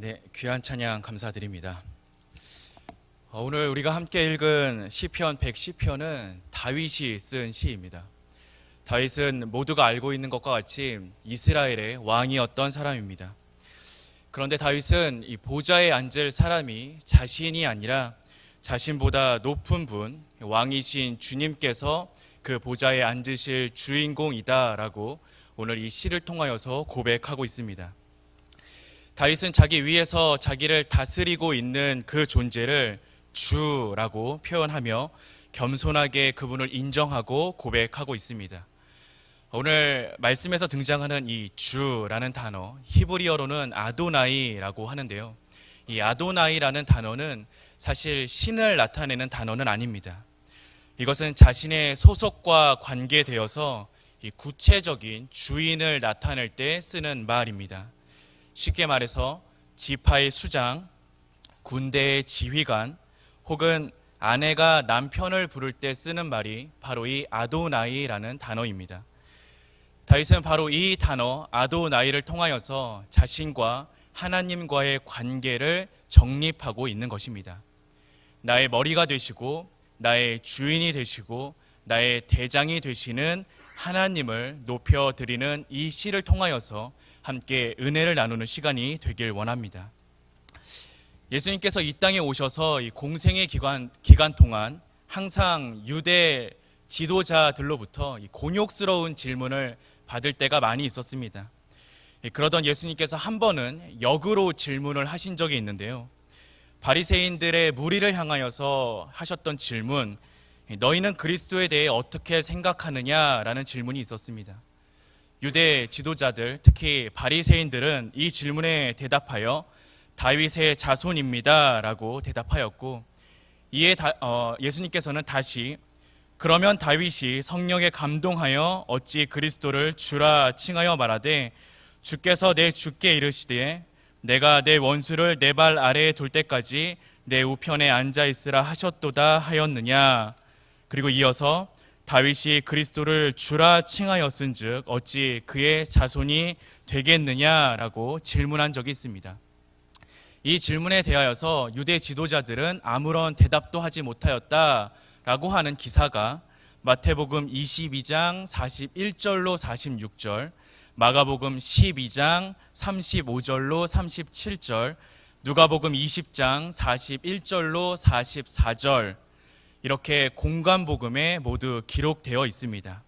네, 귀한 찬양 감사드립니다. 어, 오늘 우리가 함께 읽은 시편 110편은 다윗이 쓴 시입니다. 다윗은 모두가 알고 있는 것과 같이 이스라엘의 왕이었던 사람입니다. 그런데 다윗은 이 보좌에 앉을 사람이 자신이 아니라 자신보다 높은 분, 왕이신 주님께서 그 보좌에 앉으실 주인공이다라고 오늘 이 시를 통하여서 고백하고 있습니다. 다윗은 자기 위에서 자기를 다스리고 있는 그 존재를 주라고 표현하며 겸손하게 그분을 인정하고 고백하고 있습니다. 오늘 말씀에서 등장하는 이 주라는 단어, 히브리어로는 아도나이라고 하는데요. 이 아도나이라는 단어는 사실 신을 나타내는 단어는 아닙니다. 이것은 자신의 소속과 관계되어서 이 구체적인 주인을 나타낼 때 쓰는 말입니다. 쉽게 말해서 지파의 수장, 군대의 지휘관, 혹은 아내가 남편을 부를 때 쓰는 말이 바로 이 아도나이라는 단어입니다. 다윗은 바로 이 단어 아도나이를 통하여서 자신과 하나님과의 관계를 정립하고 있는 것입니다. 나의 머리가 되시고 나의 주인이 되시고 나의 대장이 되시는 하나님을 높여 드리는 이 시를 통하여서 함께 은혜를 나누는 시간이 되길 원합니다. 예수님께서 이 땅에 오셔서 이 공생의 기간, 기간 동안 항상 유대 지도자들로부터 이 곤욕스러운 질문을 받을 때가 많이 있었습니다. 예, 그러던 예수님께서 한 번은 역으로 질문을 하신 적이 있는데요. 바리새인들의 무리를 향하여서 하셨던 질문, 예, 너희는 그리스도에 대해 어떻게 생각하느냐라는 질문이 있었습니다. 유대 지도자들, 특히 바리새인들은 이 질문에 대답하여 다윗의 자손입니다라고 대답하였고 이에 다, 어, 예수님께서는 다시 그러면 다윗이 성령에 감동하여 어찌 그리스도를 주라 칭하여 말하되 주께서 내 주께 이르시되 내가 내 원수를 내 발 아래에 둘 때까지 내 우편에 앉아 있으라 하셨도다 하였느냐 그리고 이어서 다윗이 그리스도를 주라 칭하였은즉 어찌 그의 자손이 되겠느냐라고 질문한 적이 있습니다. 이 질문에 대하여서 유대 지도자들은 아무런 대답도 하지 못하였다라고 하는 기사가 마태복음 22장 41절로 46절, 마가복음 12장 35절로 37절, 누가복음 20장 41절로 44절 이렇게 공간 복음에 모두 기록되어 있습니다.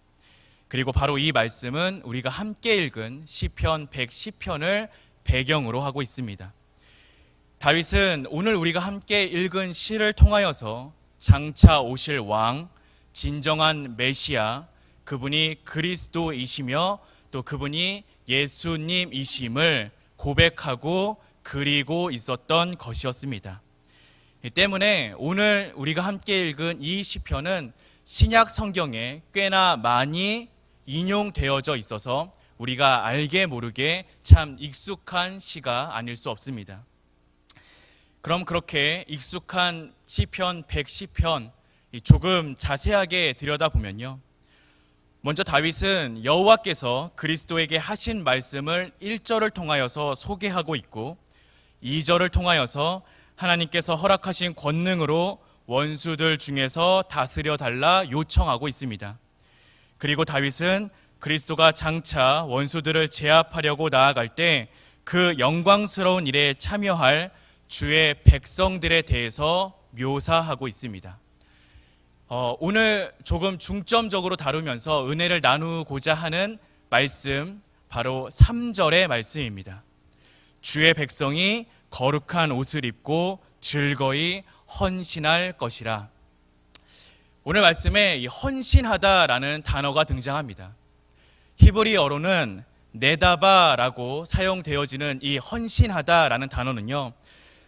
그리고 바로 이 말씀은 우리가 함께 읽은 시편 110편을 배경으로 하고 있습니다. 다윗은 오늘 우리가 함께 읽은 시를 통하여서 장차 오실 왕, 진정한 메시아, 그분이 그리스도이시며 또 그분이 예수님이심을 고백하고 그리고 있었던 것이었습니다. 이 때문에 오늘 우리가 함께 읽은 이 시편은 신약 성경에 꽤나 많이 인용되어져 있어서 우리가 알게 모르게 참 익숙한 시가 아닐 수 없습니다. 그럼 그렇게 익숙한 시편 110편 조금 자세하게 들여다보면요. 먼저 다윗은 여호와께서 그리스도에게 하신 말씀을 1절을 통하여서 소개하고 있고 2절을 통하여서 하나님께서 허락하신 권능으로 원수들 중에서 다스려 달라 요청하고 있습니다. 그리고 다윗은 그리스도가 장차 원수들을 제압하려고 나아갈 때 그 영광스러운 일에 참여할 주의 백성들에 대해서 묘사하고 있습니다. 어, 오늘 조금 중점적으로 다루면서 은혜를 나누고자 하는 말씀, 바로 3절의 말씀입니다. 주의 백성이 거룩한 옷을 입고 즐거이 헌신할 것이라. 오늘 말씀에 이 헌신하다라는 단어가 등장합니다. 히브리어로는 네다바라고 사용되어지는 이 헌신하다라는 단어는요.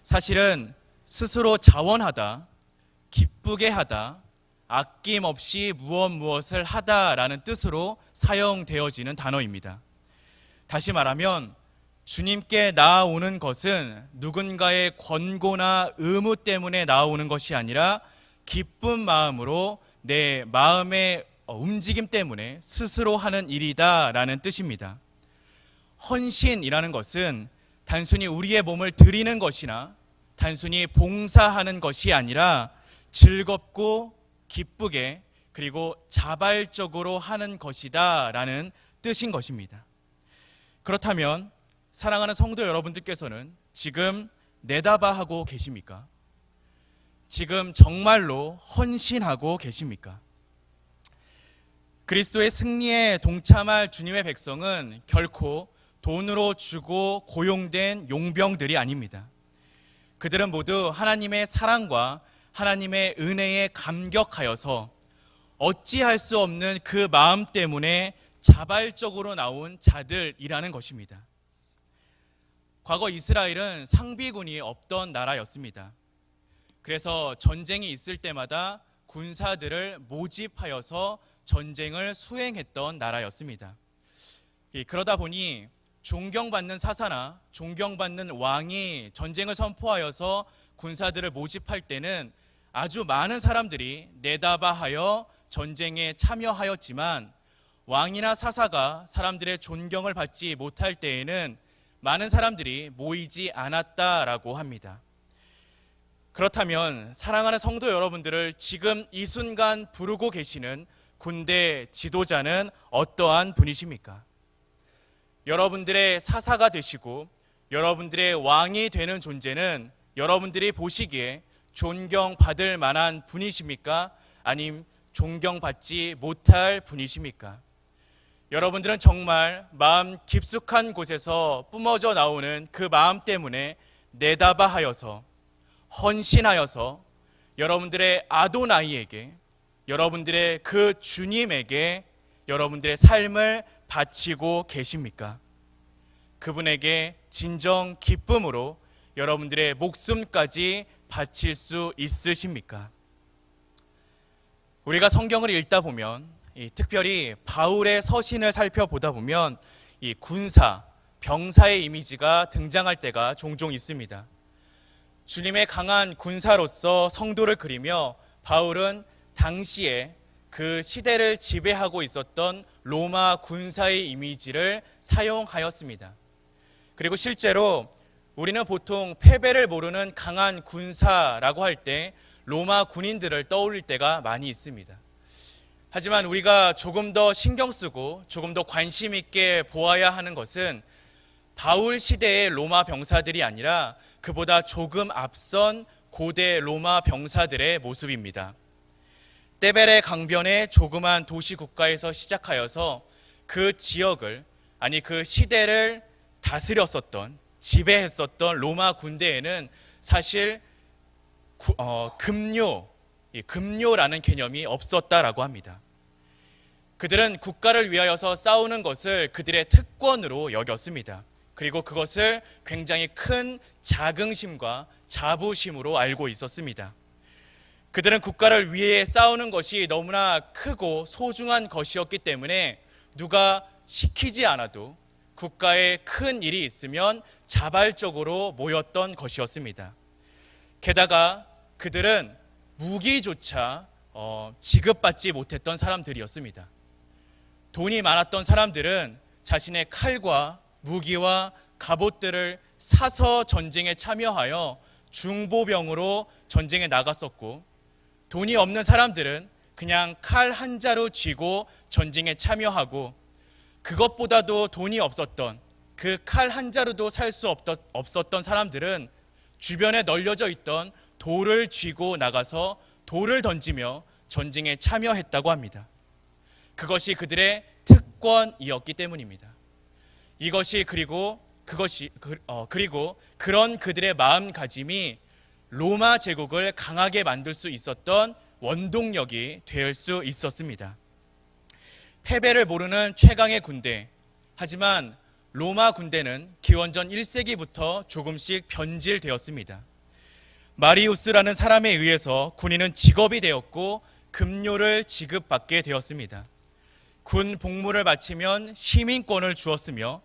사실은 스스로 자원하다, 기쁘게 하다, 아낌없이 무엇 무엇을 하다라는 뜻으로 사용되어지는 단어입니다. 다시 말하면 주님께 나아오는 것은 누군가의 권고나 의무 때문에 나아오는 것이 아니라 기쁜 마음으로 내 마음의 움직임 때문에 스스로 하는 일이다라는 뜻입니다. 헌신이라는 것은 단순히 우리의 몸을 드리는 것이나 단순히 봉사하는 것이 아니라 즐겁고 기쁘게 그리고 자발적으로 하는 것이다라는 뜻인 것입니다. 그렇다면 사랑하는 성도 여러분들께서는 지금 내다봐 하고 계십니까? 지금 정말로 헌신하고 계십니까? 그리스도의 승리에 동참할 주님의 백성은 결코 돈으로 주고 고용된 용병들이 아닙니다. 그들은 모두 하나님의 사랑과 하나님의 은혜에 감격하여서 어찌할 수 없는 그 마음 때문에 자발적으로 나온 자들이라는 것입니다. 과거 이스라엘은 상비군이 없던 나라였습니다. 그래서 전쟁이 있을 때마다 군사들을 모집하여서 전쟁을 수행했던 나라였습니다. 예, 그러다 보니 존경받는 사사나 존경받는 왕이 전쟁을 선포하여서 군사들을 모집할 때는 아주 많은 사람들이 내다바하여 전쟁에 참여하였지만 왕이나 사사가 사람들의 존경을 받지 못할 때에는 많은 사람들이 모이지 않았다라고 합니다. 그렇다면 사랑하는 성도 여러분들을 지금 이 순간 부르고 계시는 군대 지도자는 어떠한 분이십니까? 여러분들의 사사가 되시고 여러분들의 왕이 되는 존재는 여러분들이 보시기에 존경받을 만한 분이십니까? 아님 존경받지 못할 분이십니까? 여러분들은 정말 마음 깊숙한 곳에서 뿜어져 나오는 그 마음 때문에 내다바하여서 헌신하여서 여러분들의 아도나이에게 여러분들의 그 주님에게 여러분들의 삶을 바치고 계십니까? 그분에게 진정 기쁨으로 여러분들의 목숨까지 바칠 수 있으십니까? 우리가 성경을 읽다 보면 이 특별히 바울의 서신을 살펴보다 보면 이 군사, 병사의 이미지가 등장할 때가 종종 있습니다. 주님의 강한 군사로서 성도를 그리며 바울은 당시에 그 시대를 지배하고 있었던 로마 군사의 이미지를 사용하였습니다. 그리고 실제로 우리는 보통 패배를 모르는 강한 군사라고 할 때 로마 군인들을 떠올릴 때가 많이 있습니다. 하지만 우리가 조금 더 신경 쓰고 조금 더 관심 있게 보아야 하는 것은 바울 시대의 로마 병사들이 아니라 그보다 조금 앞선 고대 로마 병사들의 모습입니다. 떼베레 강변의 조그만 도시 국가에서 시작하여서 그 지역을 아니 그 시대를 다스렸었던 지배했었던 로마 군대에는 사실 구, 어, 금료, 이 금료라는 개념이 없었다라고 합니다. 그들은 국가를 위하여서 싸우는 것을 그들의 특권으로 여겼습니다. 그리고 그것을 굉장히 큰 자긍심과 자부심으로 알고 있었습니다. 그들은 국가를 위해 싸우는 것이 너무나 크고 소중한 것이었기 때문에 누가 시키지 않아도 국가에 큰 일이 있으면 자발적으로 모였던 것이었습니다. 게다가 그들은 무기조차 어, 지급받지 못했던 사람들이었습니다. 돈이 많았던 사람들은 자신의 칼과 무기와 갑옷들을 사서 전쟁에 참여하여 중보병으로 전쟁에 나갔었고 돈이 없는 사람들은 그냥 칼 한 자루 쥐고 전쟁에 참여하고 그것보다도 돈이 없었던 그 칼 한 자루도 살 수 없었던 사람들은 주변에 널려져 있던 돌을 쥐고 나가서 돌을 던지며 전쟁에 참여했다고 합니다. 그것이 그들의 특권이었기 때문입니다. 이것이 그리고 그것이 그, 어, 그리고 그런 그들의 마음가짐이 로마 제국을 강하게 만들 수 있었던 원동력이 될 수 있었습니다. 패배를 모르는 최강의 군대. 하지만 로마 군대는 기원전 1세기부터 조금씩 변질되었습니다. 마리우스라는 사람에 의해서 군인은 직업이 되었고 급료를 지급받게 되었습니다. 군 복무를 마치면 시민권을 주었으며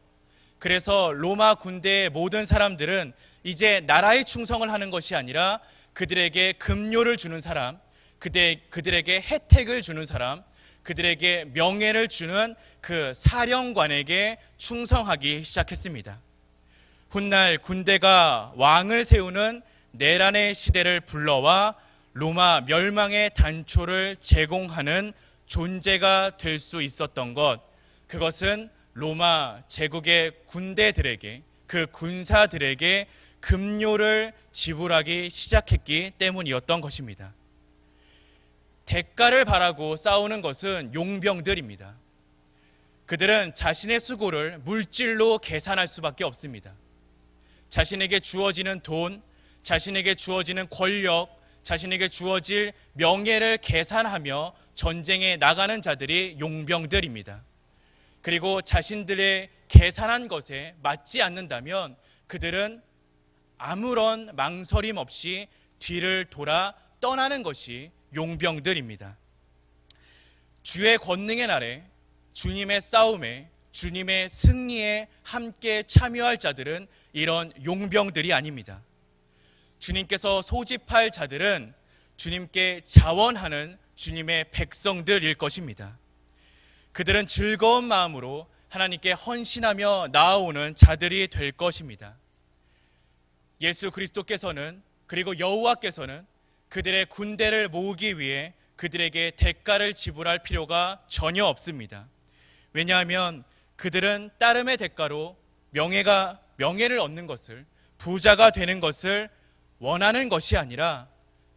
그래서 로마 군대의 모든 사람들은 이제 나라에 충성을 하는 것이 아니라 그들에게 급료를 주는 사람, 그들, 그들에게 혜택을 주는 사람, 그들에게 명예를 주는 그 사령관에게 충성하기 시작했습니다. 훗날 군대가 왕을 세우는 내란의 시대를 불러와 로마 멸망의 단초를 제공하는 존재가 될 수 있었던 것, 그것은 로마 제국의 군대들에게 그 군사들에게 급료를 지불하기 시작했기 때문이었던 것입니다. 대가를 바라고 싸우는 것은 용병들입니다. 그들은 자신의 수고를 물질로 계산할 수밖에 없습니다. 자신에게 주어지는 돈, 자신에게 주어지는 권력, 자신에게 주어질 명예를 계산하며 전쟁에 나가는 자들이 용병들입니다. 그리고 자신들의 계산한 것에 맞지 않는다면 그들은 아무런 망설임 없이 뒤를 돌아 떠나는 것이 용병들입니다. 주의 권능의 날에 주님의 싸움에 주님의 승리에 함께 참여할 자들은 이런 용병들이 아닙니다. 주님께서 소집할 자들은 주님께 자원하는 주님의 백성들일 것입니다. 그들은 즐거운 마음으로 하나님께 헌신하며 나아오는 자들이 될 것입니다. 예수 그리스도께서는 그리고 여호와께서는 그들의 군대를 모으기 위해 그들에게 대가를 지불할 필요가 전혀 없습니다. 왜냐하면 그들은 따름의 대가로 명예가 명예를 얻는 것을 부자가 되는 것을 원하는 것이 아니라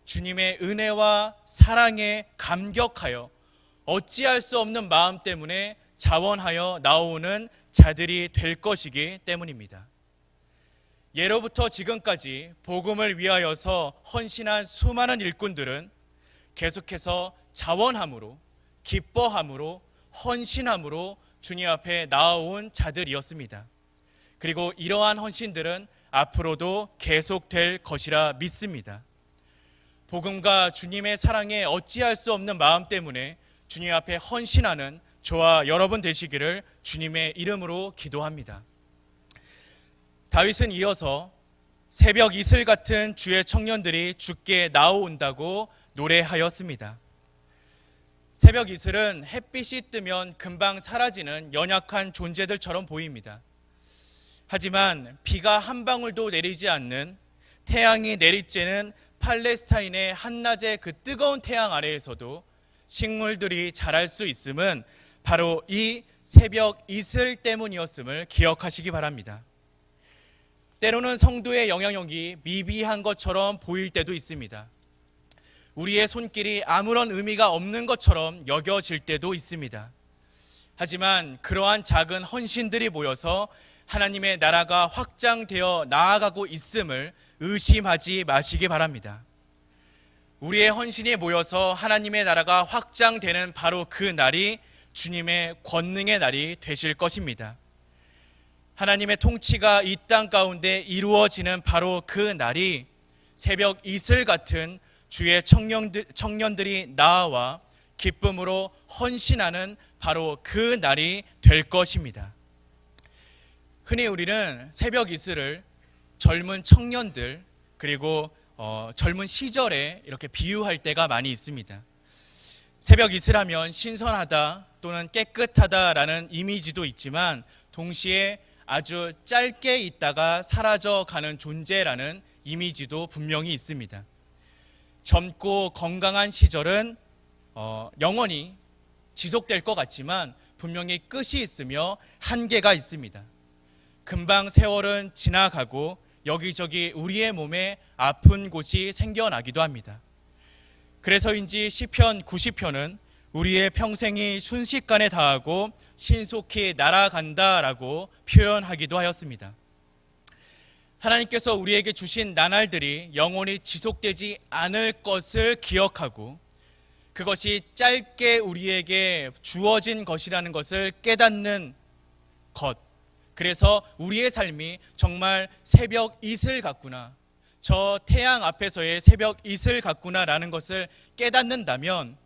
주님의 은혜와 사랑에 감격하여 어찌할 수 없는 마음 때문에 자원하여 나오는 자들이 될 것이기 때문입니다. 예로부터 지금까지 복음을 위하여서 헌신한 수많은 일꾼들은 계속해서 자원함으로 기뻐함으로 헌신함으로 주님 앞에 나아온 자들이었습니다. 그리고 이러한 헌신들은 앞으로도 계속될 것이라 믿습니다. 복음과 주님의 사랑에 어찌할 수 없는 마음 때문에 주님 앞에 헌신하는 저와 여러분 되시기를 주님의 이름으로 기도합니다. 다윗은 이어서 새벽 이슬 같은 주의 청년들이 죽게 나오온다고 노래하였습니다. 새벽 이슬은 햇빛이 뜨면 금방 사라지는 연약한 존재들처럼 보입니다. 하지만 비가 한 방울도 내리지 않는 태양이 내리쬐는 팔레스타인의 한낮의 그 뜨거운 태양 아래에서도 식물들이 자랄 수 있음은 바로 이 새벽 이슬 때문이었음을 기억하시기 바랍니다. 때로는 성도의 영향력이 미비한 것처럼 보일 때도 있습니다. 우리의 손길이 아무런 의미가 없는 것처럼 여겨질 때도 있습니다. 하지만 그러한 작은 헌신들이 모여서 하나님의 나라가 확장되어 나아가고 있음을 의심하지 마시기 바랍니다. 우리의 헌신이 모여서 하나님의 나라가 확장되는 바로 그 날이 주님의 권능의 날이 되실 것입니다. 하나님의 통치가 이 땅 가운데 이루어지는 바로 그 날이 새벽 이슬 같은 주의 청년들, 청년들이 나와 기쁨으로 헌신하는 바로 그 날이 될 것입니다. 흔히 우리는 새벽 이슬을 젊은 청년들 그리고 어, 젊은 시절에 이렇게 비유할 때가 많이 있습니다. 새벽 이슬하면 신선하다 또는 깨끗하다라는 이미지도 있지만 동시에 아주 짧게 있다가 사라져 가는 존재라는 이미지도 분명히 있습니다. 젊고 건강한 시절은 어, 영원히 지속될 것 같지만 분명히 끝이 있으며 한계가 있습니다. 금방 세월은 지나가고 여기저기 우리의 몸에 아픈 곳이 생겨나기도 합니다. 그래서인지 시편 90편은 우리의 평생이 순식간에 다하고 신속히 날아간다라고 표현하기도 하였습니다. 하나님께서 우리에게 주신 나날들이 영원히 지속되지 않을 것을 기억하고 그것이 짧게 우리에게 주어진 것이라는 것을 깨닫는 것. 그래서 우리의 삶이 정말 새벽 이슬 같구나. 저 태양 앞에서의 새벽 이슬 같구나라는 것을 깨닫는다면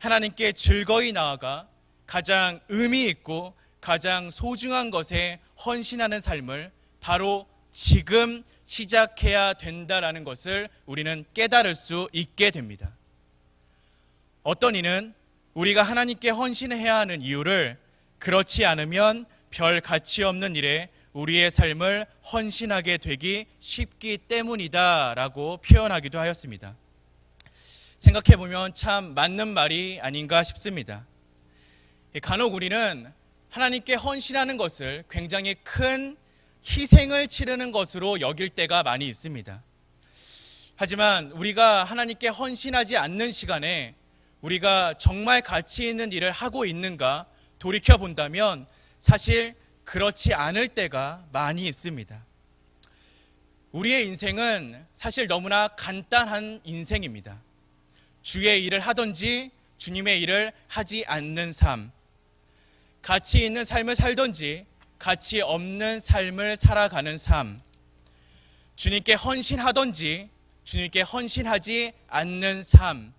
하나님께 즐거이 나아가 가장 의미 있고 가장 소중한 것에 헌신하는 삶을 바로 지금 시작해야 된다라는 것을 우리는 깨달을 수 있게 됩니다. 어떤 이는 우리가 하나님께 헌신해야 하는 이유를 그렇지 않으면 별 가치 없는 일에 우리의 삶을 헌신하게 되기 쉽기 때문이다 라고 표현하기도 하였습니다. 생각해 보면 참 맞는 말이 아닌가 싶습니다. 간혹 우리는 하나님께 헌신하는 것을 굉장히 큰 희생을 치르는 것으로 여길 때가 많이 있습니다. 하지만 우리가 하나님께 헌신하지 않는 시간에 우리가 정말 가치 있는 일을 하고 있는가 돌이켜 본다면 사실 그렇지 않을 때가 많이 있습니다. 우리의 인생은 사실 너무나 간단한 인생입니다. 주의 일을 하든지 주님의 일을 하지 않는 삶. 가치 있는 삶을 살든지 가치 없는 삶을 살아가는 삶. 주님께 헌신하든지 주님께 헌신하지 않는 삶.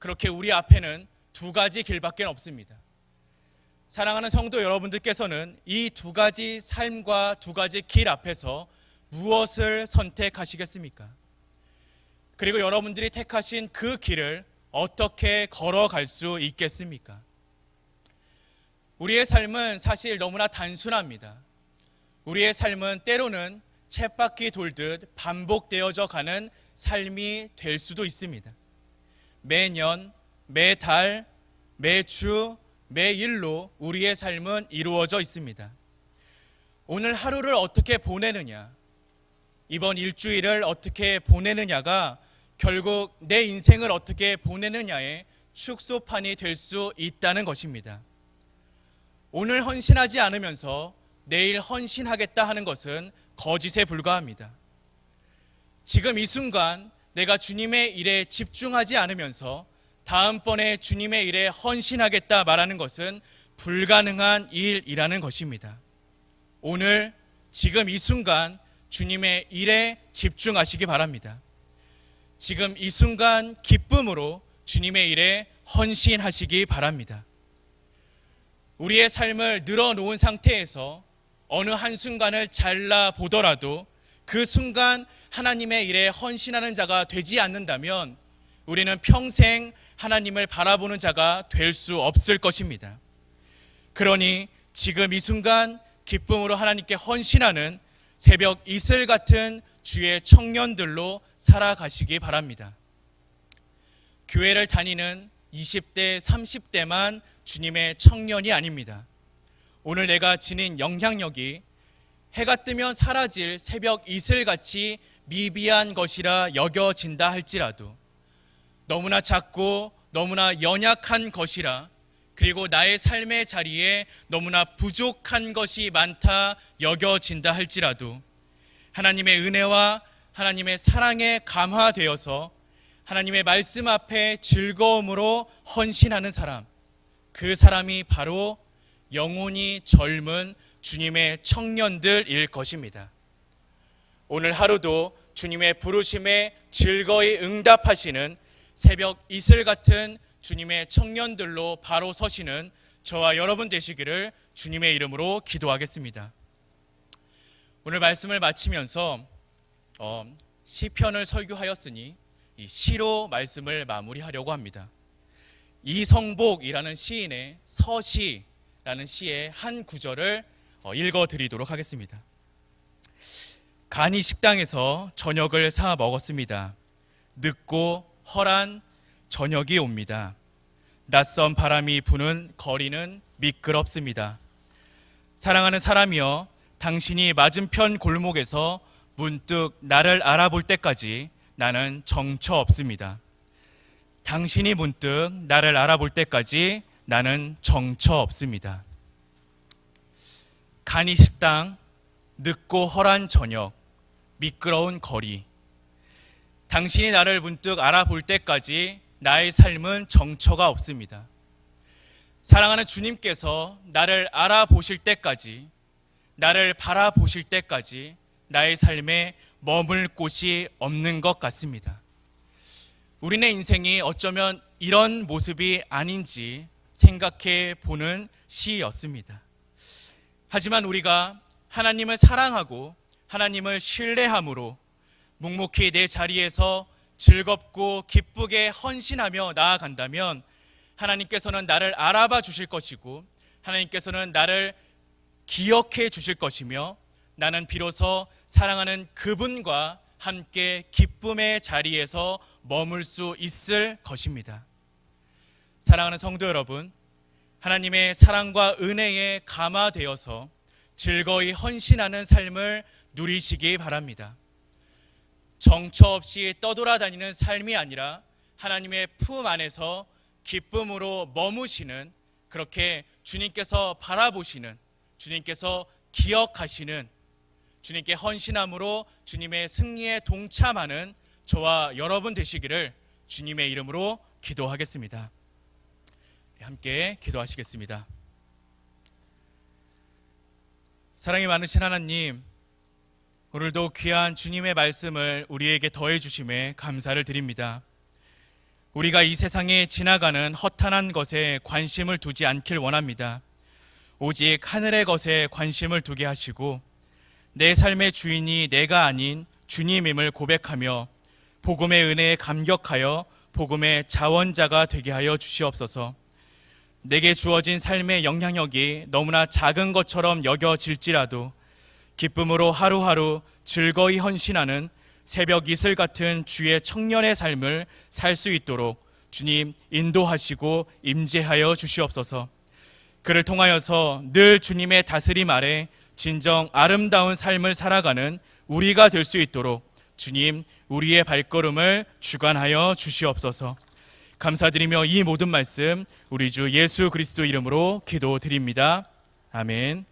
그렇게 우리 앞에는 두 가지 길밖에 없습니다. 사랑하는 성도 여러분들께서는 이 두 가지 삶과 두 가지 길 앞에서 무엇을 선택하시겠습니까? 그리고 여러분들이 택하신 그 길을 어떻게 걸어갈 수 있겠습니까? 우리의 삶은 사실 너무나 단순합니다. 우리의 삶은 때로는 쳇바퀴 돌듯 반복되어져 가는 삶이 될 수도 있습니다. 매년, 매달, 매주, 매일로 우리의 삶은 이루어져 있습니다. 오늘 하루를 어떻게 보내느냐, 이번 일주일을 어떻게 보내느냐가 결국 내 인생을 어떻게 보내느냐의 축소판이 될 수 있다는 것입니다. 오늘 헌신하지 않으면서 내일 헌신하겠다 하는 것은 거짓에 불과합니다. 지금 이 순간 내가 주님의 일에 집중하지 않으면서 다음번에 주님의 일에 헌신하겠다 말하는 것은 불가능한 일이라는 것입니다. 오늘 지금 이 순간 주님의 일에 집중하시기 바랍니다. 지금 이 순간 기쁨으로 주님의 일에 헌신하시기 바랍니다. 우리의 삶을 늘어놓은 상태에서 어느 한순간을 잘라 보더라도 그 순간 하나님의 일에 헌신하는 자가 되지 않는다면 우리는 평생 하나님을 바라보는 자가 될 수 없을 것입니다. 그러니 지금 이 순간 기쁨으로 하나님께 헌신하는 새벽 이슬 같은 주의 청년들로 살아가시기 바랍니다. 교회를 다니는 20대, 30대만 주님의 청년이 아닙니다. 오늘 내가 지닌 영향력이 해가 뜨면 사라질 새벽 이슬같이 미비한 것이라 여겨진다 할지라도 너무나 작고 너무나 연약한 것이라 그리고 나의 삶의 자리에 너무나 부족한 것이 많다 여겨진다 할지라도 하나님의 은혜와 하나님의 사랑에 감화되어서 하나님의 말씀 앞에 즐거움으로 헌신하는 사람 그 사람이 바로 영혼이 젊은 주님의 청년들일 것입니다. 오늘 하루도 주님의 부르심에 즐거이 응답하시는 새벽 이슬 같은 주님의 청년들로 바로 서시는 저와 여러분 되시기를 주님의 이름으로 기도하겠습니다. 오늘 말씀을 마치면서 어, 시편을 설교하였으니 이 시로 말씀을 마무리하려고 합니다. 이성복이라는 시인의 서시라는 시의 한 구절을 어, 읽어드리도록 하겠습니다. 간이 식당에서 저녁을 사 먹었습니다. 늦고 허란 저녁이 옵니다. 낯선 바람이 부는 거리는 미끄럽습니다. 사랑하는 사람이여, 당신이 맞은편 골목에서 문득 나를 알아볼 때까지 나는 정처 없습니다. 당신이 문득 나를 알아볼 때까지 나는 정처 없습니다. 간이 식당, 늦고 허란 저녁, 미끄러운 거리. 당신이 나를 문득 알아볼 때까지 나의 삶은 정처가 없습니다. 사랑하는 주님께서 나를 알아보실 때까지, 나를 바라보실 때까지 나의 삶에 머물 곳이 없는 것 같습니다. 우리네 인생이 어쩌면 이런 모습이 아닌지 생각해 보는 시였습니다. 하지만 우리가 하나님을 사랑하고 하나님을 신뢰함으로 묵묵히 내 자리에서 즐겁고 기쁘게 헌신하며 나아간다면 하나님께서는 나를 알아봐 주실 것이고 하나님께서는 나를 기억해 주실 것이며 나는 비로소 사랑하는 그분과 함께 기쁨의 자리에서 머물 수 있을 것입니다. 사랑하는 성도 여러분, 하나님의 사랑과 은혜에 감화되어서 즐거이 헌신하는 삶을 누리시기 바랍니다. 정처 없이 떠돌아다니는 삶이 아니라 하나님의 품 안에서 기쁨으로 머무시는 그렇게 주님께서 바라보시는 주님께서 기억하시는 주님께 헌신함으로 주님의 승리에 동참하는 저와 여러분 되시기를 주님의 이름으로 기도하겠습니다. 함께 기도하시겠습니다. 사랑이 많으신 하나님, 오늘도 귀한 주님의 말씀을 우리에게 더해 주심에 감사를 드립니다. 우리가 이 세상에 지나가는 허탄한 것에 관심을 두지 않길 원합니다. 오직 하늘의 것에 관심을 두게 하시고 내 삶의 주인이 내가 아닌 주님임을 고백하며 복음의 은혜에 감격하여 복음의 자원자가 되게 하여 주시옵소서. 내게 주어진 삶의 영향력이 너무나 작은 것처럼 여겨질지라도 기쁨으로 하루하루 즐거이 헌신하는 새벽 이슬 같은 주의 청년의 삶을 살 수 있도록 주님 인도하시고 임재하여 주시옵소서. 그를 통하여서 늘 주님의 다스림 아래 진정 아름다운 삶을 살아가는 우리가 될 수 있도록 주님 우리의 발걸음을 주관하여 주시옵소서. 감사드리며 이 모든 말씀 우리 주 예수 그리스도 이름으로 기도드립니다. 아멘.